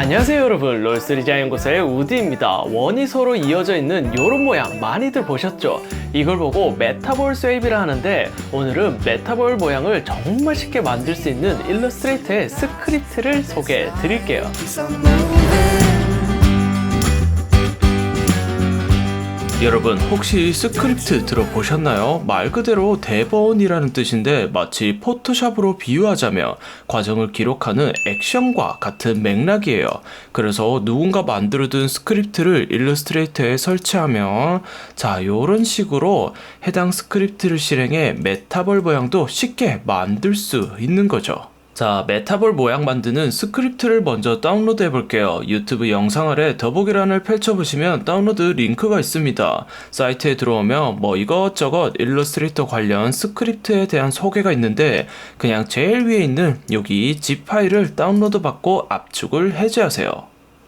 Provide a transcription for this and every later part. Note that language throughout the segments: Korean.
안녕하세요 여러분. 롤스리자 연구소의 우디입니다. 원이 서로 이어져 있는 이런 모양 많이들 보셨죠? 이걸 보고 메타볼 스웨이브라 하는데 오늘은 메타볼 모양을 정말 쉽게 만들 수 있는 일러스트레이터의 스크립트를 소개해 드릴게요 여러분 혹시 스크립트 들어보셨나요? 말 그대로 대본이라는 뜻인데 마치 포토샵으로 비유하자면 과정을 기록하는 액션과 같은 맥락이에요. 그래서 누군가 만들어둔 스크립트를 일러스트레이터에 설치하면 자 요런 식으로 해당 스크립트를 실행해 메타볼 모양도 쉽게 만들 수 있는 거죠. 자, 메타볼 모양 만드는 스크립트를 먼저 다운로드 해볼게요. 유튜브 영상 아래 더보기란을 펼쳐보시면 다운로드 링크가 있습니다. 사이트에 들어오면 뭐 이것저것 일러스트레이터 관련 스크립트에 대한 소개가 있는데 그냥 제일 위에 있는 여기 zip 파일을 다운로드 받고 압축을 해제하세요.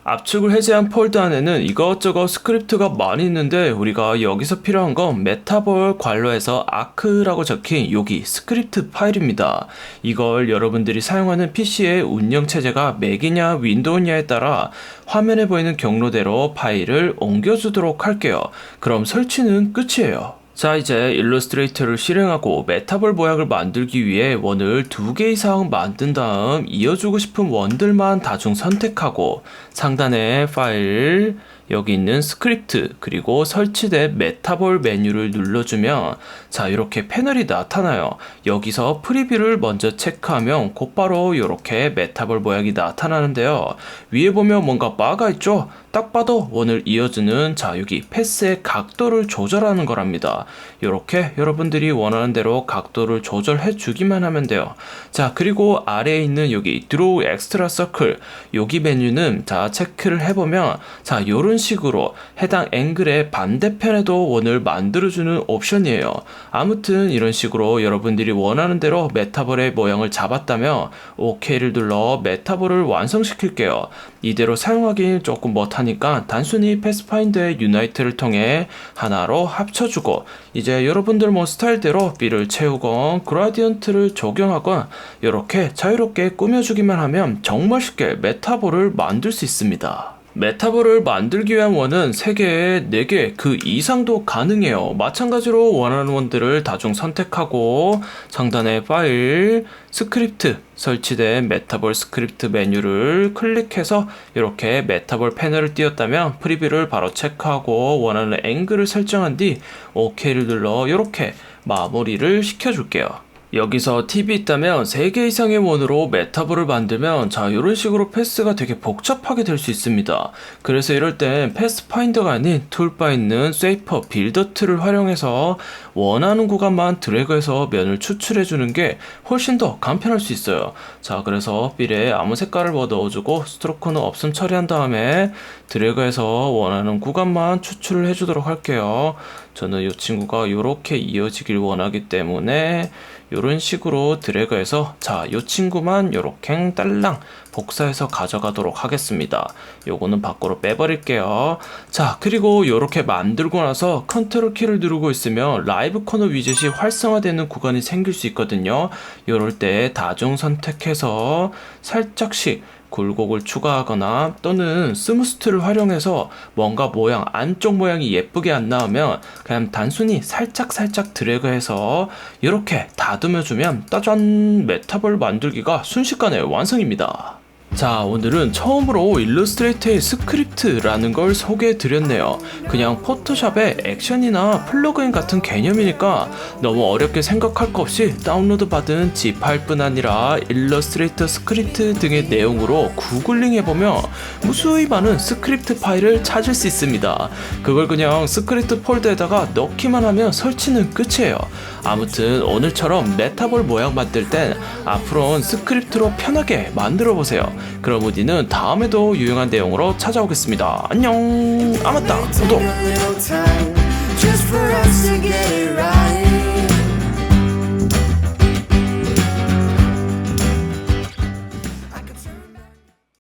압축을 해제한 폴더 안에는 이것저것 스크립트가 많이 있는데 우리가 여기서 필요한 건 메타볼 관로에서 아크라고 적힌 여기 스크립트 파일입니다. 이걸 여러분들이 사용하는 PC의 운영체제가 맥이냐 윈도우냐에 따라 화면에 보이는 경로대로 파일을 옮겨주도록 할게요. 그럼 설치는 끝이에요. 자 이제 일러스트레이터를 실행하고 메타볼 모양을 만들기 위해 원을 두 개 이상 만든 다음 이어주고 싶은 원들만 다중 선택하고 상단에 파일 여기 있는 스크립트 그리고 설치된 메타볼 메뉴를 눌러주면 자 이렇게 패널이 나타나요. 여기서 프리뷰를 먼저 체크하면 곧바로 이렇게 메타볼 모양이 나타나는데요. 위에 보면 뭔가 바가 있죠? 딱 봐도 원을 이어주는 자 여기 패스의 각도를 조절하는 거랍니다. 이렇게 여러분들이 원하는 대로 각도를 조절해 주기만 하면 돼요. 자 그리고 아래에 있는 여기 드로우 엑스트라 서클 여기 메뉴는 자 체크를 해보면 자 요런 식으로 해당 앵글의 반대편에도 원을 만들어주는 옵션이에요. 아무튼 이런 식으로 여러분들이 원하는 대로 메타볼의 모양을 잡았다면 OK를 눌러 메타볼을 완성시킬게요. 이대로 사용하기 조금 못하니까 단순히 패스파인더의 유나이트를 통해 하나로 합쳐주고 이제 여러분들 뭐 스타일대로 B를 채우건 그라디언트를 적용하건 이렇게 자유롭게 꾸며주기만 하면 정말 쉽게 메타볼을 만들 수 있습니다. 메타볼을 만들기 위한 원은 3개, 4개, 그 이상도 가능해요. 마찬가지로 원하는 원들을 다중 선택하고 상단에 파일, 스크립트, 설치된 메타볼 스크립트 메뉴를 클릭해서 이렇게 메타볼 패널을 띄웠다면 프리뷰를 바로 체크하고 원하는 앵글을 설정한 뒤 OK를 눌러 이렇게 마무리를 시켜줄게요. 여기서 팁이 있다면 3개 이상의 원으로 메타볼을 만들면 자 이런 식으로 패스가 되게 복잡하게 될 수 있습니다. 그래서 이럴 땐 패스 파인더가 아닌 툴바 있는 쉐이퍼 빌더 툴을 활용해서 원하는 구간만 드래그해서 면을 추출해 주는 게 훨씬 더 간편할 수 있어요. 자 그래서 빌에 아무 색깔을 뭐 넣어주고 스트로크는 없음 처리한 다음에 드래그해서 원하는 구간만 추출을 해주도록 할게요. 저는 이 친구가 이렇게 이어지길 원하기 때문에 이런 식으로 드래그해서 자, 이 친구만 이렇게 딸랑 복사해서 가져가도록 하겠습니다. 요거는 밖으로 빼버릴게요. 자, 그리고 이렇게 만들고 나서 컨트롤 키를 누르고 있으면 라이브 코너 위젯이 활성화되는 구간이 생길 수 있거든요. 이럴 때 다중 선택해서 살짝씩 굴곡을 추가하거나 또는 스무스트를 활용해서 뭔가 모양 안쪽 모양이 예쁘게 안 나오면 그냥 단순히 살짝 살짝 드래그해서 이렇게 다듬어 주면 따잔 메타볼 만들기가 순식간에 완성입니다. 자, 오늘은 처음으로 일러스트레이터의 스크립트라는 걸 소개해 드렸네요. 그냥 포토샵의 액션이나 플러그인 같은 개념이니까 너무 어렵게 생각할 거 없이 다운로드 받은 zip 파일뿐 아니라 일러스트레이터 스크립트 등의 내용으로 구글링 해보면 무수히 많은 스크립트 파일을 찾을 수 있습니다. 그걸 그냥 스크립트 폴더에다가 넣기만 하면 설치는 끝이에요. 아무튼 오늘처럼 메타볼 모양 만들 땐 앞으로는 스크립트로 편하게 만들어 보세요. 그럼 우디는 다음에도 유용한 내용으로 찾아오겠습니다. 안녕. 아 맞다. 구독.